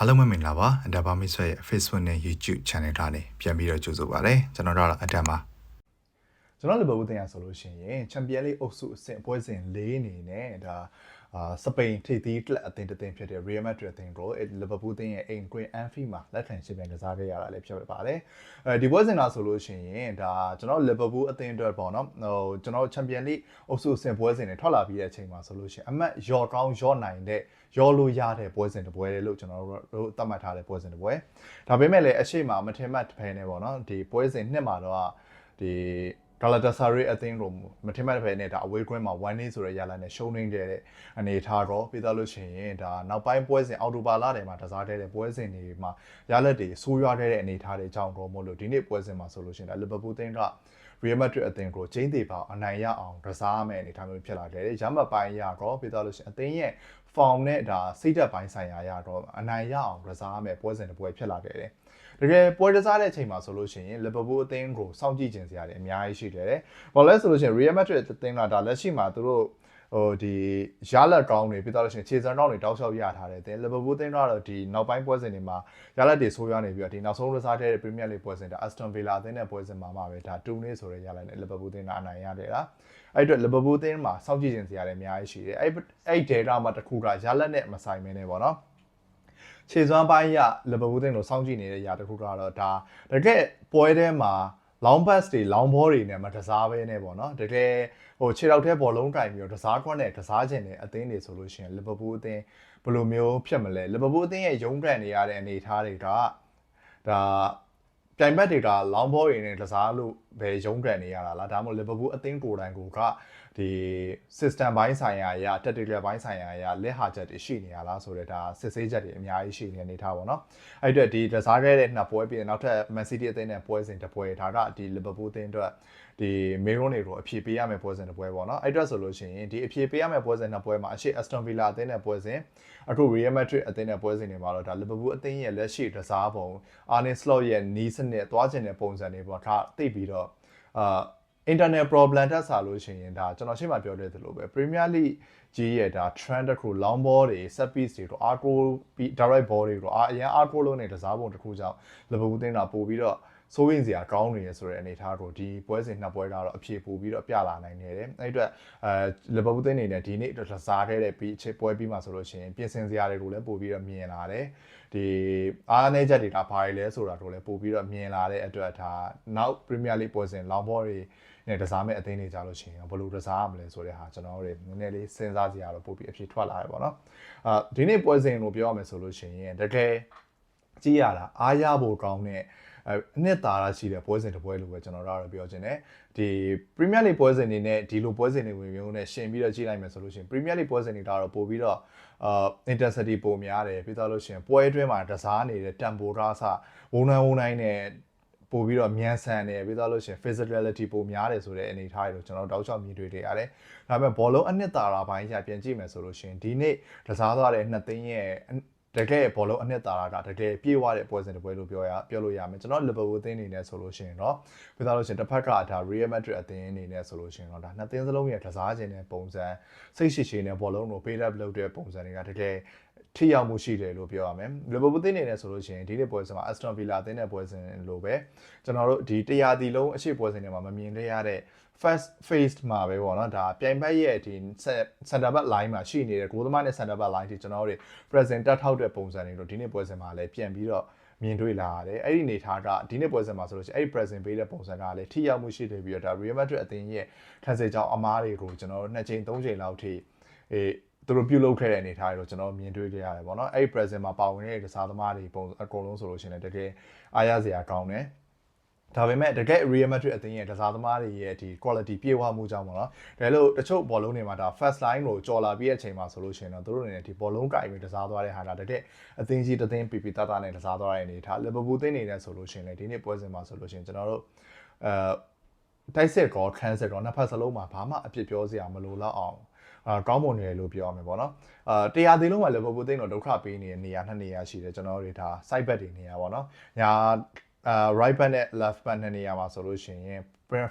အားလုံးပဲမင်္ဂလာပါအဒါဘာမစ်ဆွဲရဲ့ Facebook နဲ့ YouTube Channel ကနေပြန်ပြီးတော့ကြိုဆိုပါရစေကျွန်တော်တို့ကတော့အဒါပါကျွန်တော်လီဗာပူးတင်ရဆိုလို့ရှိရင်ချန်ပီယံလိအုပ်စုအဆင့်ပွဲစဉ်၄အနေနဲ့ဒါ အာစပိန်ထိပ်သီးကလပ်အသင်းတစ်သင်းဖြစ်တဲ့ Real Madrid အသင်းကိုလီဗာပူးတင်ရဲ့အိမ်ကွင်းအန်ဖီမှာလက်ခံရှင်ပြန်ကစားခဲ့ရတာလည်းဖြစ်ပါတယ်။အဲဒီပွဲစဉ်လာဆိုလို့ရှိရင်ဒါကျွန်တော်လီဗာပူးအသင်းအတွက်ပေါ့နော်ဟိုကျွန်တော်ချန်ပီယံလိအုပ်စုအဆင့်ပွဲစဉ်တွေထွက်လာပြီးတဲ့အချိန်မှာဆိုလို့ရှိရင်အမတ်ယော်ကောင်းယော်နိုင်တဲ့ရောလို့ရတဲ့ပွဲစဉ်တစ်ပွဲလေလို့ကျွန်တော်တို့သတ်မှတ်ထားတဲ့ပွဲစဉ်တစ်ပွဲဒါပေမဲ့လည်းအရှိမမထင်မှတ်ဖဲနေပေါ့နော်ဒီပွဲစဉ်နှစ်မှာတော့ဒီ ဂါလာတာဆာရီအသင်းကိုမထင်မှတ်ဖဲနဲ့ဒါအဝေးကွင်းမှာ1 day ဆိုတဲ့ရလာနဲ့ရှုံးနေတဲ့အနေထားတော့ပြီးသားလို့ရှိရင်ဒါနောက်ပိုင်းပွဲစဉ်အော်တိုဘာလထဲမှာတစားတဲ့ပွဲစဉ်တွေမှာရလက်တွေဆိုးရွားတဲ့အနေထားတွေကြောင့်တော့မို့လို့ဒီနေ့ပွဲစဉ်မှာဆိုလို့ရှိရင်ဒါလီဗာပူးသင်းက Real Madrid အသင်းကိုကျင်းသေးပါအနိုင်ရအောင်ကစားမယ်အနေထားမျိုးဖြစ်လာခဲ့တယ်။ရမတ်ပိုင်းရတော့ပြီးတော့လို့ရှိရင်အသင်းရဲ့ form နဲ့ဒါစိတ်ဓာတ်ပိုင်းဆိုင်ရာရတော့အနိုင်ရအောင်ကစားမယ်ပွဲစဉ်တစ်ပွဲဖြစ်လာခဲ့တယ်။တကယ်ပွဲကစားတဲ့အချိန်မှာဆိုလို့ရှိရင် Liverpool အသင်းကိုစောင့်ကြည့်ခြင်းစရာတွေအများကြီးရှိတယ်။ဘာလဲဆိုလို့ရှိရင် Real Madrid အသင်းကဒါလက်ရှိမှာသူတို့ ဟိုဒီရလက်ကောင်းတွေပြီးတော့လို့ရှိရင်ခြေစံတော့တွေတောက်လျှောက်ရထားတယ်တဲ့လီဗာပူးသင်းတော့ဒီနောက်ပိုင်းပွဲစဉ်တွေမှာရလက်တွေဆိုးရွားနေပြီးတော့ဒီနောက်ဆုံးရစားတဲ့ပရီးမီးယားလိပွဲစဉ်ဒါအက်စတွန်ဗီလာအသင်းနဲ့ပွဲစဉ်မှာမှပဲဒါ2နေဆိုတဲ့ရလက်နဲ့လီဗာပူးသင်းကအနိုင်ရတယ်လားအဲ့အတွက်လီဗာပူးသင်းမှာစောင့်ကြည့်ခြင်းစရာတွေအများကြီးရှိတယ်အဲ့အဲ့ဒေတာမှာတစ်ခုကရလက်နဲ့မဆိုင်မင်းနေပေါ့နော်ခြေစွမ်းပိုင်းရလီဗာပူးသင်းကိုစောင့်ကြည့်နေတဲ့ຢာတစ်ခုကတော့ဒါတကယ်ပွဲထဲမှာ long pass တွေ long ball တွေနဲ့မတစားပဲနဲ့ပေါ့နော်တကယ်ဟိုခြေထောက်ထဲဘောလုံးတိုင်ပြီးတော့တစားခွန်းနဲ့တစားခြင်းနဲ့အသင်းတွေဆိုလို့ရှိရင်လီဗာပူးအသင်းဘယ်လိုမျိုးဖြစ်မလဲလီဗာပူးအသင်းရဲ့ရုံးကန်နေရတဲ့အနေအထားတွေကဒါပြိုင်ဘက်တွေက long ball တွေနဲ့တစားလို့ပဲရုံးကန်နေရတာလားဒါမှမဟုတ်လီဗာပူးအသင်းကိုယ်တိုင်ကိုက ဒီ system ဘိုင်းဆိုင်ရာအရာ tactical ဘိုင်းဆိုင်ရာအရာလက်ဟာချက်တွေရှိနေရလားဆိုတော့ဒါစစ်ဆေးချက်တွေအများကြီးရှိနေနေထားပါတော့အဲ့အတွက်ဒီတစားခဲ့တဲ့နှစ်ပွဲပြီးနောက်ထပ် Man City အသင်းနဲ့ပွဲစဉ်တစ်ပွဲဒါကဒီ Liverpool အသင်းအတွက်ဒီမေရွန်တွေကိုအဖြေပေးရမယ့်ပွဲစဉ်တစ်ပွဲပေါ့နော်အဲ့အတွက်ဆိုလို့ရှိရင်ဒီအဖြေပေးရမယ့်ပွဲစဉ်နှစ်ပွဲမှာအရှိ Aston Villa အသင်းနဲ့ပွဲစဉ်အခု Real Madrid အသင်းနဲ့ပွဲစဉ်တွေမှာတော့ဒါ Liverpool အသင်းရဲ့လက်ရှိတစားပုံ Arne Slot ရဲ့နီးစနစ်သွားခြင်းတဲ့ပုံစံတွေပေါ့ဒါသိပြီးတော့အာ internal problem တက်စားလို့ရှိရင်ဒါကျွန်တော်ရှင်းမှပြောတဲ့သလိုပဲ Premier League ကြီးရဲ့ဒါ trend တစ်ခု long ball တွေ set piece တွေတော့ arco direct ball တွေတော့အရင် arco လုံးနဲ့တစားပုံတစ်ခုကြောင့် Liverpool တင်းတာပို့ပြီးတော့စိုးရင်စရာကောင်းနေရဆိုတဲ့အနေအထားကိုဒီပွဲစဉ်နှစ်ပွဲကတော့အဖြေပို့ပြီးတော့ပြလာနိုင်နေတယ်အဲ့အတွက်အဲလီဗာပူးတင်းနေနဲ့ဒီနေ့တစားခဲ့တဲ့ပြီးချစ်ပွဲပြီးမှဆိုလို့ရှိရင်ပြင်ဆင်စရာတွေကိုလည်းပို့ပြီးတော့မြင်လာတယ်ဒီအားနည်းချက်တွေဒါဘာတွေလဲဆိုတာတို့လည်းပို့ပြီးတော့မြင်လာတဲ့အတွက်ဒါနောက် Premier League ပွဲစဉ် long ball တွေ နဲ့တစားမဲ့အသင်းတွေကြလို့ရှိရင်ဘယ်လိုတစားရမလဲဆိုတဲ့ဟာကျွန်တော်တို့နည်းနည်းလေးစဉ်းစားစရာတော့ပို့ပြီးအဖြေထွက်လာတယ်ပေါ့နော်အာဒီနေ့ပွဲစဉ်ကိုပြောရမယ်ဆိုလို့ရှိရင်တကယ်ကြည့်ရတာအားရဖို့ကောင်းတဲ့အနှစ်သာရရှိတဲ့ပွဲစဉ်တစ်ပွဲလို့ပဲကျွန်တော်တို့ကတော့ပြောချင်တယ်ဒီ Premier League ပွဲစဉ်တွေနဲ့ဒီလိုပွဲစဉ်တွေဝင်မျိုးနဲ့ရှင်ပြီးတော့ကြည့်လိုက်မယ်ဆိုလို့ရှိရင် Premier League ပွဲစဉ်တွေကတော့ပို့ပြီးတော့အာ intensity ပိုများတယ်ပြီးတော့လို့ရှိရင်ပွဲအတွင်းမှာတစားနေတဲ့ tempo ထားစဝုန်းနိုင်ဝုန်းနိုင်နဲ့ ပို့ပြီးတော့မြန်ဆန်တယ်ပြီးတော့လို့ရှိရင် physicality ပိုများတယ်ဆိုတဲ့အနေအထားတွေတော့ကျွန်တော်တောက်ချောက်မြင်တွေ့နေရတယ်ဒါပေမဲ့ဘောလုံးအနှစ်သာရပိုင်းရပြန်ကြည့်မယ်ဆိုလို့ရှိရင်ဒီနေ့တစားသွားတဲ့နှစ်သိန်းရဲ့တကယ်ဘောလုံးအနှစ်သာရကတကယ်ပြေးသွားတဲ့ပွဲစဉ်တစ်ပွဲလို့ပြောရပြောလို့ရမယ်ကျွန်တော်လီဗာပူးအသင်းအနေနဲ့ဆိုလို့ရှိရင်တော့ပြီးသားလို့ရှိရင်တစ်ဖက်ကဒါ Real Madrid အသင်းအနေနဲ့ဆိုလို့ရှိရင်တော့ဒါနှစ်သင်းစလုံးရဲ့ကစားခြင်းတဲ့ပုံစံစိတ်ရှိရှိနဲ့ဘောလုံးကို pay up လုပ်တဲ့ပုံစံတွေကတကယ် ထိရောက်မှုရှိတယ်လို့ပြောရမယ်လီဗာပူးအသင်းအနေနဲ့ဆိုလို့ရှိရင်ဒီနေ့ပွဲစဉ်မှာ Aston Villa အသင်းနဲ့ပွဲစဉ်လိုပဲကျွန်တော်တို့ဒီတရားတီလုံးအရှိပွဲစဉ်တွေမှာမမြင်ရတဲ့ first phase မှာပဲပေါ့နော်ဒါပြိုင်ဘက်ရဲ့ဒီ center back line မှာရှိနေတဲ့ဂိုးသမားနဲ့ center back line တွေကျွန်တော်တို့ present တက်ထောက်တဲ့ပုံစံတွေတော့ဒီနေ့ပွဲစဉ်မှာလည်းပြန်ပြီးတော့မြင်တွေ့လာရတယ်အဲ့ဒီနေထားကဒီနေ့ပွဲစဉ်မှာဆိုလို့ရှိရင်အဲ့ဒီ present ပေးတဲ့ပုံစံကလည်းထိရောက်မှုရှိတယ်ပြီးတော့ဒါ Real Madrid အသင်းရဲ့ခံစစ်ကြောင်းအမားတွေကိုကျွန်တော်တို့နှစ်ချိန်သုံးချိန်လောက်ထိအေး သူတို့ပြုတ်လုခဲ့တဲ့အနေအထားတွေတော့ကျွန်တော်မြင်တွေ့ကြရတယ်ပေါ့နော်အဲ့ဒီ present မှာပါဝင်တဲ့ကစားသမားတွေပုံအကုန်လုံးဆိုလို့ရှိရင်တကယ်အားရစရာကောင်းတယ်ဒါပေမဲ့တကယ် Real Madrid အသင်းရဲ့ကစားသမားတွေရဲ့ဒီ quality ပြေဝမှုကြောင့်ပေါ့နော်ဒါလို့တချို့ဘောလုံးတွေမှာဒါ first line ကိုကြော်လာပြီးတဲ့အချိန်မှာဆိုလို့ရှိရင်တော့သူတို့အနေနဲ့ဒီဘောလုံးကင်ပြီးကစားသွားတဲ့ဟာဒါတကယ်အသင်းကြီးတသင်းပီပီတတနဲ့ကစားသွားတဲ့အနေထား Liverpool သင်းနေနဲ့ဆိုလို့ရှိရင်လေဒီနေ့ပွဲစဉ်မှာဆိုလို့ရှိရင်ကျွန်တော်တို့အဲတိုက်စစ်ကောခန်းစစ်ကောနှစ်ဖက်စလုံးမှာဘာမှအပြစ်ပြောစရာမလိုတော့အောင်အာ ကောင်းမွန်နေတယ်လို့ပြောရမယ်ပေါ့နော်အာတရားသေးလုံးမှာလီဗာပူးသိန်းတော့ဒုက္ခပေးနေတဲ့နေရာနှစ်နေရာရှိတယ်ကျွန်တော်တို့ဒါ side back တွေနေရာပေါ့နော်ညာ အာ right back နဲ့ left back နဲ့နေရာမှာဆိုလို့ရှိရင်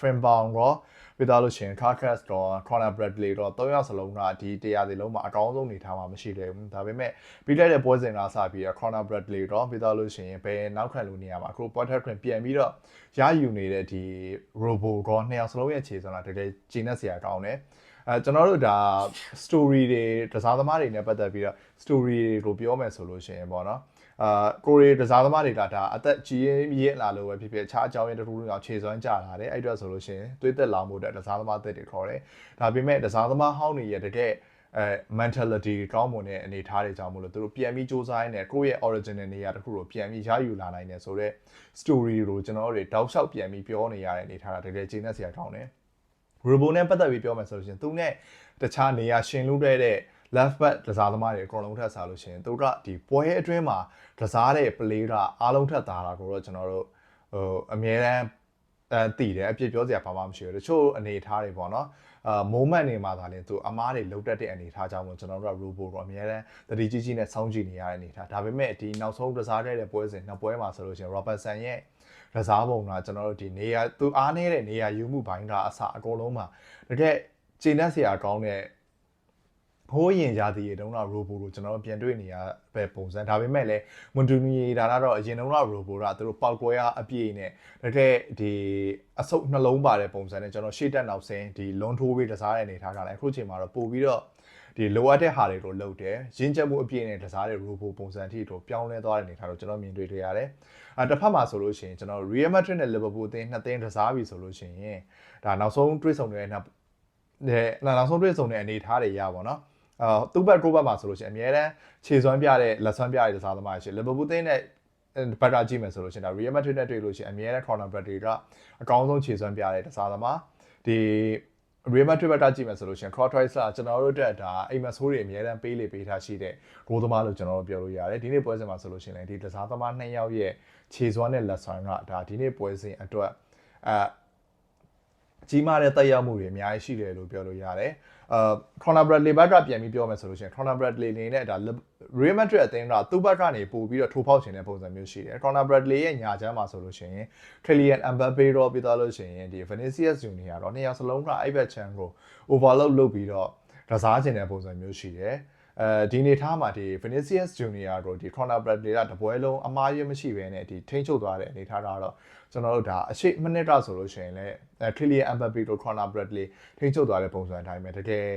Fran Brown ရောပြီးတော့လို့ရှိရင် Carcass တော့ Conor Bradley တော့၃ယောက်စလုံးကဒီတရားစီလုံးမှာအကောင်းဆုံးနေထားမှာမရှိသေးဘူးဒါပေမဲ့ပြီးလိုက်တဲ့ပွဲစဉ်ကစပြီးတော့ Conor Bradley တော့ပြီးတော့လို့ရှိရင်ဘယ်နောက်ခံလူနေရာမှာအခု Potter Quinn ပြန်ပြီးတော့ရယူနေတဲ့ဒီ Robo ကောနှစ်ယောက်စလုံးရဲ့ခြေစွမ်းတာတကယ်ဂျင်းနဲ့ဆရာကောင်းတယ်အဲကျွန်တော်တို့ဒါ story တွေတစားသမားတွေနဲ့ပတ်သက်ပြီးတော့ story တွေကိုပြောမယ်ဆိုလို့ရှိရင်ပေါ့နော် အာကိုရီတစားသမားတွေကဒါအသက်ကြီးရင့်လာလို့ပဲဖြစ်ဖြစ်အခြားအကြောင်းရင်းတစ်ခုလုံးကြောင့်ခြေစွမ်းကြလာတယ်အဲ့အတွက်ဆိုလို့ရှိရင်သွေးသက်လောင်မှုအတွက်တစားသမားသက်တွေခေါ်တယ်ဒါပေမဲ့တစားသမားဟောင်းတွေရဲ့တကယ်အဲ mentality ကောင်းမွန်တဲ့အနေအထားတွေကြောင့်မလို့သူတို့ပြန်ပြီးစူးစမ်းရင်းနဲ့ကိုယ့်ရဲ့ original နေရာတစ်ခုကိုပြန်ပြီးရယူလာနိုင်တယ်ဆိုတော့ story ကိုကျွန်တော်တို့တောက်လျှောက်ပြန်ပြီးပြောနေရတဲ့အနေအထားကတကယ်ကျေနပ်စရာကောင်းတယ် Robo နဲ့ပတ်သက်ပြီးပြောမယ်ဆိုလို့ရှိရင်သူနဲ့တခြားနေရာရှင်လူတဲ့တဲ့ left back ကစားသမားတွေအကုန်လုံးထက်စားလို့ရှိရင်သူကဒီပွဲအတွင်းမှာကစားတဲ့ play ကအားလုံးထက်သာတာကိုတော့ကျွန်တော်တို့ဟိုအမြဲတမ်းအဲတည်တယ်အပြစ်ပြောစရာဘာမှမရှိဘူးတချို့အနေထားတွေပေါ့နော်အာ moment တွေမှာသာလင်သူအမားတွေလုတ်တက်တဲ့အနေထားကြောင့်မို့ကျွန်တော်တို့က robo ကိုအများတန်းတတိကြီးကြီးနဲ့စောင့်ကြည့်နေရတဲ့အနေထားဒါပေမဲ့ဒီနောက်ဆုံးကစားတဲ့ပွဲစဉ်နှစ်ပွဲမှာဆိုလို့ရှိရင် Robertson ရဲ့ကစားပုံကကျွန်တော်တို့ဒီနေရာသူအားနေတဲ့နေရာယူမှုဘိုင်းကအစအကုန်လုံးမှာတကယ်ကျင်းတတ်စရာကောင်းတဲ့ ဟိုးရင်ရာသီရေတုန်းက robo ကိုကျွန်တော်တို့ပြန်တွေ့နေရပဲပုံစံဒါပေမဲ့လည်းမွန်တူနီဒါကတော့အရင်တုန်းက robo ကသူတို့ပောက်ကွဲအားအပြည့်နဲ့တကယ်ဒီအဆုပ်နှလုံးပါတဲ့ပုံစံနဲ့ကျွန်တော်ရှေ့တက်နောက်ဆင်းဒီလွန်ထိုးပြီးတစားတဲ့အနေထားကလည်းအခုချိန်မှာတော့ပို့ပြီးတော့ဒီလိုအပ်တဲ့ဟာတွေကိုလုပ်တယ်ရင်းချက်မှုအပြည့်နဲ့တစားတဲ့ robo ပုံစံအထိတို့ပြောင်းလဲသွားတဲ့အနေထားတော့ကျွန်တော်မြင်တွေ့တွေ့ရတယ်အဲတစ်ဖက်မှာဆိုလို့ရှိရင်ကျွန်တော် Real Madrid နဲ့ Liverpool အသင်းနှစ်သင်းတစားပြီဆိုလို့ရှိရင်ဒါနောက်ဆုံးတွေ့ဆုံတဲ့နောက်နောက်ဆုံးတွေ့ဆုံတဲ့အနေထားတွေရပါတော့ အာသူ့ဘက်ကိုဘက်မှာဆိုလို့ရှိရင်အများတန်းခြေစွမ်းပြတဲ့လက်စွမ်းပြတဲ့တစားသမားရှိ Liverpool သင်းနဲ့ဘတ်တာကြည့်မယ်ဆိုလို့ရှိရင်ဒါ Real Madrid နဲ့တွေ့လို့ရှိရင်အများတန်း corner back တွေကအကောင်းဆုံးခြေစွမ်းပြတဲ့တစားသမားဒီ Real Madrid ဘက်ကကြည့်မယ်ဆိုလို့ရှိရင် Cross-Choice ကကျွန်တော်တို့အတွက်ဒါအိမ်မဆိုးတွေအများတန်းပေးလေပေးထားရှိတဲ့ဂိုးသမားလို့ကျွန်တော်တို့ပြောလို့ရတယ်ဒီနေ့ပွဲစဉ်မှာဆိုလို့ရှိရင်လည်းဒီတစားသမားနှစ်ယောက်ရဲ့ခြေစွမ်းနဲ့လက်စွမ်းကဒါဒီနေ့ပွဲစဉ်အတွက်အဲ ကြီးမားတဲ့တက်ရောက်မှုတွေအများကြီးရှိတယ်လို့ပြောလို့ရတယ်အာ Conor Bradley ဘက်ကပြန်ပြီးပြောမယ်ဆိုလို့ရှိရင် Conor Bradley အနေနဲ့ဒါ Real Madrid အသင်းကသူ့ဘက်ကနေပို့ပြီးတော့ထိုးဖောက်ချင်တဲ့ပုံစံမျိုးရှိတယ် Conor Bradley ရဲ့ညာချမ်းမှာဆိုလို့ရှိရင် Kylian Mbappe တော့ပြီးသွားလို့ရှိရင်ဒီ Vinicius Junior တော့နှစ်ယောက်စလုံးကအဲ့ဘက်ချမ်းကို overload လုပ်ပြီးတော့ကစားချင်တဲ့ပုံစံမျိုးရှိတယ် အဲဒီနေထားမှာဒီ Vinicius Junior ကိုဒီ Conor Bradley ကတပွဲလုံးအမားရမရှိဘဲနဲ့ဒီထိန်းချုပ်သွားတဲ့အနေထားတော့ကျွန်တော်တို့ဒါအရှိမိနစ်တာဆိုလို့ရှိရင်လည်းအဲ Kylian Mbappe တို့ Conor Bradley ထိန်းချုပ်သွားတဲ့ပုံစံအတိုင်းပဲတကယ်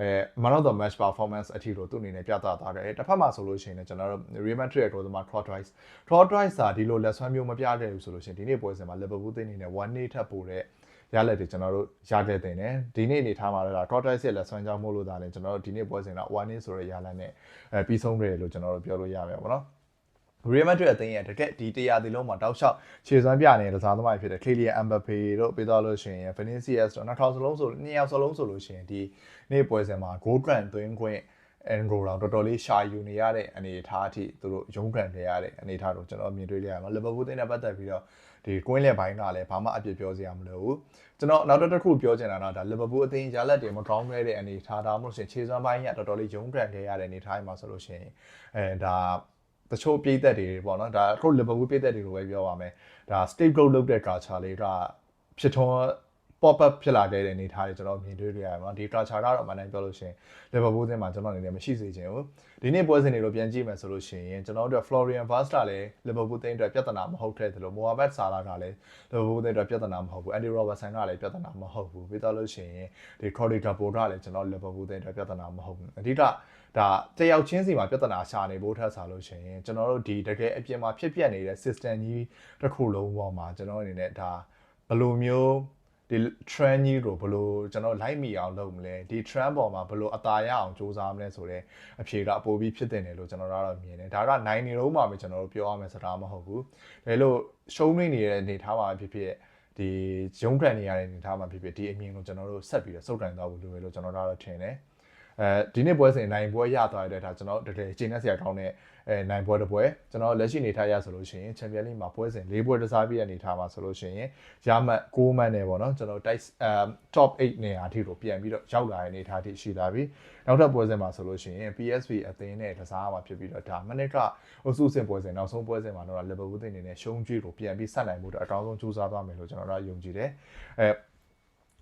အဲ man of the match performance အထီတော့သူ့အနေနဲ့ပြသသွားတယ်တစ်ဖက်မှာဆိုလို့ရှိရင်လည်းကျွန်တော်တို့ Real Madrid ရဲ့ goal သမား Cross-Choice Cross-Choice စာဒီလိုလက်ဆွဲမျိုးမပြတဲ့ဘူးဆိုလို့ရှိရင်ဒီနေ့ပွဲစဉ်မှာ Liverpool သင်းအနေနဲ့1 day ထပ်ပို့တဲ့ ရလက်တွေကျွန်တော်တို့ရခဲ့တဲ့တယ်ဒီနေ့အနေထားမှာတော့ Cross-Choice ရဲ့လက်ဆွဲကြောင်းမို့လို့ဒါလည်းကျွန်တော်တို့ဒီနေ့ပွဲစဉ်က1 day ဆိုတဲ့ရလက်နဲ့အဲပြီးဆုံးတယ်လို့ကျွန်တော်တို့ပြောလို့ရမယ်ပေါ့နော် Real Madrid အသင်းရဲ့တကက်ဒီတရားဒီလုံးမှာတောက်လျှောက်ခြေစွမ်းပြနေတဲ့စားသမားဖြစ်တဲ့ Kylian Mbappe တို့ပြီးတော့လို့ရှိရင် Vinicius တို့နောက်ထောင်စလုံးဆိုနှစ်ယောက်စလုံးဆိုလို့ရှိရင်ဒီနေ့ပွဲစဉ်မှာ goal run သွင်းခွင့် and goal တော့တော်တော်လေးရှာယူနေရတဲ့အနေအထားအထိသူတို့ရုန်းကန်နေရတဲ့အနေအထားကိုကျွန်တော်မြင်တွေ့ရမှာ Liverpool တင်းနဲ့ပတ်သက်ပြီးတော့ ဒီကွင်းလယ်ပိုင်းကလည်းဘာမှအပြစ်ပြောစရာမလိုဘူးကျွန်တော်နောက်တစ်ခုပြောချင်တာတော့ဒါ Liverpool အသင်းရလက်တွေမကောင်းခဲ့တဲ့အနေအထားဒါမှမဟုတ်ရှင်ခြေစွမ်းပိုင်းကတော်တော်လေးရုန်းကန်ခဲ့ရတဲ့အနေအထားမှာဆိုလို့ရှိရင်အဲဒါတချို့ပြည်သက်တွေပေါ့နော်ဒါအခု Liverpool ပြည်သက်တွေကိုပဲပြောပါမယ်ဒါ scapegoat လုပ်တဲ့ culture လေးကဖြစ်ထွန်း pop up ဖြစ်လာခဲ့တဲ့အနေအထားတွေကျွန်တော်မြင်တွေ့ရရမှာဒီ culture ကတော့မနိုင်ပြောလို့ရှိရင် Liverpool အသင်းမှာကျွန်တော်အနေနဲ့မရှိစေချင်ဘူးဒီနေ့ပွဲစဉ်တွေတော့ပြန်ကြည့်မယ်ဆိုလို့ရှိရင်ကျွန်တော်တို့ Florian Wirtz ကလည်း Liverpool အသင်းအတွက်ပြဿနာမဟုတ်တဲ့သလို Mohamed Salah ကလည်း Liverpool အသင်းအတွက်ပြဿနာမဟုတ်ဘူး Andy Robertson ကလည်းပြဿနာမဟုတ်ဘူးပြီးတော့လို့ရှိရင်ဒီ Cody Gakpo ကလည်းကျွန်တော် Liverpool အသင်းအတွက်ပြဿနာမဟုတ်ဘူးအဓိကဒါတယောက်ချင်းစီမှာပြဿနာရှာနေဖို့ထက်စားလို့ရှိရင်ကျွန်တော်တို့ဒီတကယ်အပြင်မှာဖြစ်ပျက်နေတဲ့ system ကြီးတစ်ခုလုံးပေါ်မှာကျွန်တော်အနေနဲ့ဒါဘယ်လိုမျိုး ဒီ trend ကြီးကိုဘယ်လိုကျွန်တော်လိုက်မိအောင်လုပ်မလဲဒီ trend ပေါ်မှာဘယ်လိုအသာရအောင်စူးစမ်းမလဲဆိုတော့အဖြေကအပိုပြီးဖြစ်တင်တယ်လို့ကျွန်တော်တို့မြင်တယ်ဒါကနိုင်နေတော့မှပဲကျွန်တော်တို့ပြောရမယ်စကားမဟုတ်ဘူးဒါလို့ရှုံးနေနေတဲ့အနေထားမှာဖြစ်ဖြစ်ဒီဂျုံကန်နေရတဲ့အနေထားမှာဖြစ်ဖြစ်ဒီအမြင်ကိုကျွန်တော်တို့ဆက်ပြီးတော့စုပ်ကန်သွားဖို့လိုတယ်လို့ကျွန်တော်တို့ထင်တယ်အဲဒီနေ့ပွဲစဉ်နိုင်ပွဲရသွားတဲ့ဒါကျွန်တော်တကယ်ကျင်းနေစရာကောင်းတဲ့ အဲနိုင်ပွဲတစ်ပွဲကျွန်တော်လက်ရှိနေထားရဆိုလို့ရှိရင်ချန်ပီယံလိမှာပွဲစဉ်၄ပွဲတစားပြည့်ရနေထားမှာဆိုလို့ရှိရင်ရမှတ်6မှတ်နဲ့ပေါ့နော်ကျွန်တော် type အဲ top 8နေရာအထိကိုပြန်ပြီးတော့ရောက်လာတဲ့အနေအထားအထိရှိလာပြီနောက်ထပ်ပွဲစဉ်မှာဆိုလို့ရှိရင် PSV အသင်းနဲ့တစားမှာဖြစ်ပြီးတော့ဒါမနစ်ကအုပ်စုစဉ်ပွဲစဉ်နောက်ဆုံးပွဲစဉ်မှာတော့ Liverpool တင်နေတဲ့ရှုံးကြွေးကိုပြန်ပြီးဆက်နိုင်မှုတော့အကောင်းဆုံးကြိုးစားသွားမယ်လို့ကျွန်တော်တို့ယုံကြည်တယ်အဲ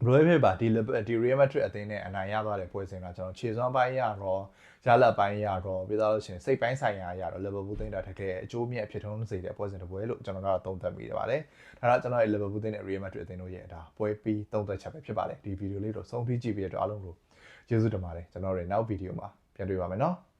ဘရိုဖေးပါဒီဒီ Real Madrid အသင်းနဲ့အနိုင်ရသွားတဲ့ပွဲစဉ်ကကျွန်တော်ခြေစွမ်းပိုင်းရတော့ရလက်ပိုင်းရတော့ပြီးတော့လို့ရှိရင်စိတ်ပိုင်းဆိုင်ရာရတော့ Liverpool သင်းတာတကယ်အကျိုးမြတ်ဖြစ်ထုံးစေတဲ့ပွဲစဉ်တစ်ပွဲလို့ကျွန်တော်ကတော့သုံးသပ်မိတယ်ပါတယ်။ဒါတော့ကျွန်တော်ရဲ့ Liverpool သင်းနဲ့ Real Madrid အသင်းတို့ရဲ့ဒါပွဲပြီးသုံးသပ်ချက်ပဲဖြစ်ပါတယ်။ဒီဗီဒီယိုလေးတော့ဆုံးဖြတ်ကြည့်ပြီးတော့အားလုံးကိုကျေးဇူးတင်ပါတယ်။ကျွန်တော်တို့နောက်ဗီဒီယိုမှာပြန်တွေ့ပါမယ်နော်။